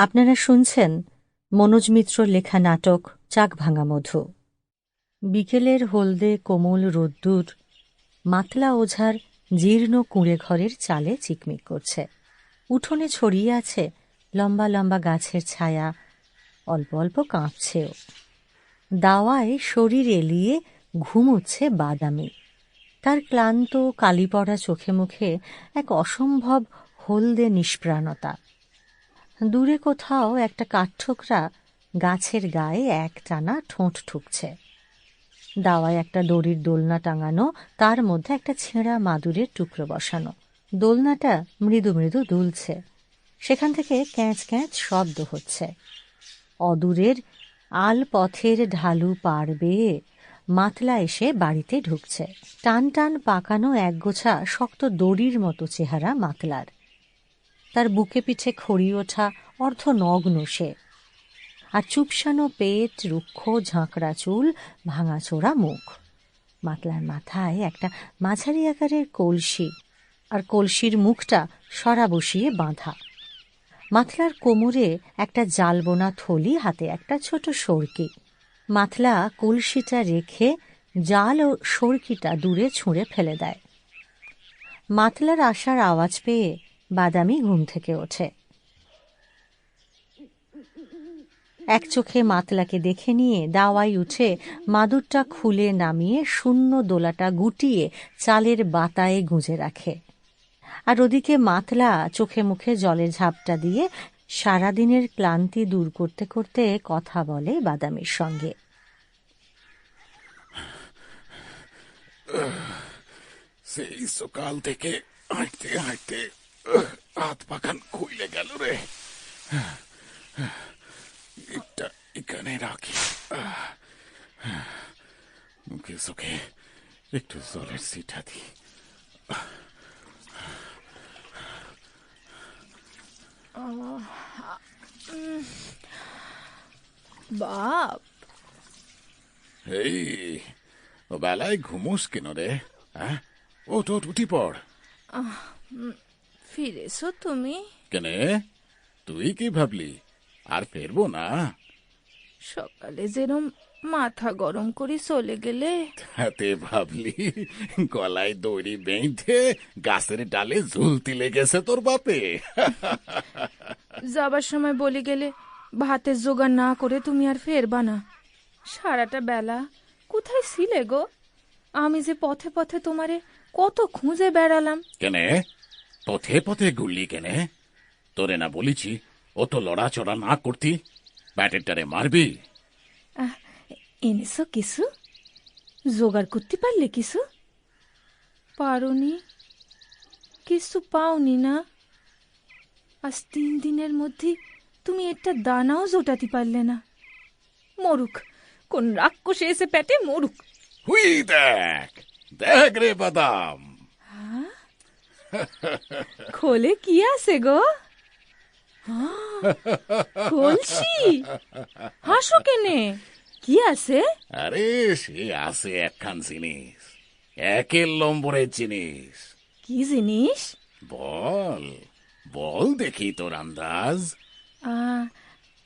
আপনারা শুনছেন মনোজ মিত্রর লেখা নাটক চাক ভাঙা মধু। বিকেলের হলদে কোমল রোদ্দুর, মাতলা ওঝার জীর্ণ কুঁড়ে ঘরের চালে চিকমিক করছে। উঠোনে ছড়িয়ে আছে লম্বা লম্বা গাছের ছায়া, অল্প অল্প কাঁপছেও। দাওয়ায় শরীর এলিয়ে ঘুমোচ্ছে বাদামি। তার ক্লান্ত কালি পড়া চোখে মুখে এক অসম্ভব হলদে নিষ্প্রাণতা। দূরে কোথাও একটা কাঠঠোকরা গাছের গায়ে এক টানা ঠোঁট ঠুকছে। দাওয়ায় একটা দড়ির দোলনা টাঙানো, তার মধ্যে একটা ছেঁড়া মাদুরের টুকরো বসানো। দোলনাটা মৃদু মৃদু দুলছে। সেখান থেকে ক্যাঁচ ক্যাঁচ শব্দ হচ্ছে। অদূরের আল পথের ঢালু পার বেয়ে মাতলা এসে বাড়িতে ঢুকছে। টান টান পাকানো একগোছা শক্ত দড়ির মতো চেহারা মাতলার। তার বুকে পিঠে খড়ি ওঠা অর্ধনগ্ন সে। আর চুপসানো পেট, রুক্ষ, ঝাঁকড়া চুল, ভাঙাচোরা মুখ। মাতলার মাথায় একটা মাঝারি আকারের কলসি, আর কলসির মুখটা সরা বসিয়ে বাঁধা। মাতলার কোমরে একটা জালবোনা থলি, হাতে একটা ছোট সরকি। মাতলা কলসিটা রেখে জাল ও সরকিটা দূরে ছুঁড়ে ফেলে দেয়। মাতলার আসার আওয়াজ পেয়ে বাদামি ঘুম থেকে ওঠে। এক চোখে মাতলাকে দেখে নিয়ে দাওয়াই উঠে মাদুরটা খুলে নামিয়ে শূন্য দোলাটা গুটিয়ে চালের বাতায়ে গুঁজে রাখে। আর ওদিকে মাতলা চোখে মুখে জলের ঝাপটা দিয়ে সারাদিনের ক্লান্তি দূর করতে করতে কথা বলে বাদামির সঙ্গে। সেই সকাল থেকে হাঁটতে হাঁটতে হাত পাখান খুইলে গেল রে। এটা এখানে রাখি। মুখে চোখে একটু জলের সিটা দি। বাপ। এই ও বেলায় ঘুমোস কেন রে হ্যাঁ? ওঠ ওঠ উঠি পড়। ফিরেছো তুমি। কেনে? তুই কি ভাবলি? আর ফেরবো না। সকালে যেরম মাথা গরম করে চলে গেলে। হাতে ভাবলি গলায় দড়ি বেঁধে গাছের ডালে ঝুলতি লেগেছে তোর বাপে। যাবার সময় বলে গেলে ভাতের জোগাড় না করে তুমি আর ফেরবা না। সারাটা বেলা কোথায় ছিলে গো? আমি যে পথে পথে তোমারে কত খুঁজে বেড়ালাম। কেনে? পথে পথে গুললি কেনে? তোরে না বলিছি ও তো লড়াচড়া না করতি ব্যাটের টারে মারবি এনেছো কিছু জোগাড় করতে পারলে কিছু পারোনি কিছু পাওনি না? আজ তিন দিনের মধ্যে তুমি একটা দানাও জোটাতে পারলে না। মরুক কোন রাক্ষসে এসে পেটে মরুক। হুই দেখ দেখ রে বাদাম। খোলে কি আছে গো? কলসি হাসো কেনে। কি আছে? আরে সে আছে একখান জিনিস। একের নম্বরের জিনিস। কি জিনিস? বল বল দেখি তোর আন্দাজ।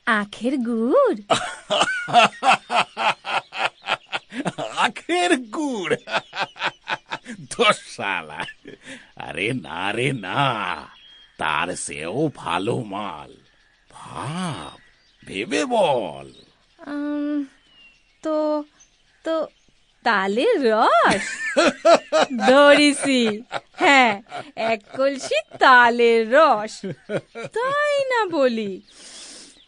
আখের গুড় আখের গুড় দশ সালা আরে না রে না। তার সেও ভালো মাল। ভাব ভেবে বল। উম, তো তো তালের রস? ধরেছি হ্যাঁ এক কলসি তালের রস। তাই না বলি?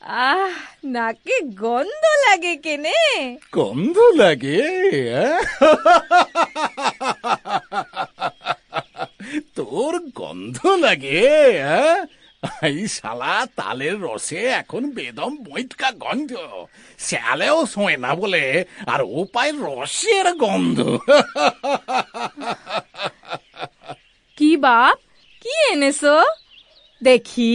আহ নাকে গন্ধ লাগে কেনে। গন্ধ লাগে অ্যাঁ? তোর গন্ধ লাগে অ্যাঁ? এই শালা তালের রসে এখন বেদম বৈটকা গন্ধ শ্যালেও শোয় না বলে আর ও পায় রসের গন্ধ কি বাপ কি এনেছো দেখি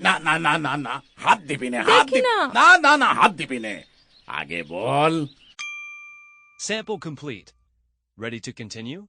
না না না না না হাত দিবি না হাত দিবি না। না না না হাত দিবি না আগে বল Sample complete. Ready to continue?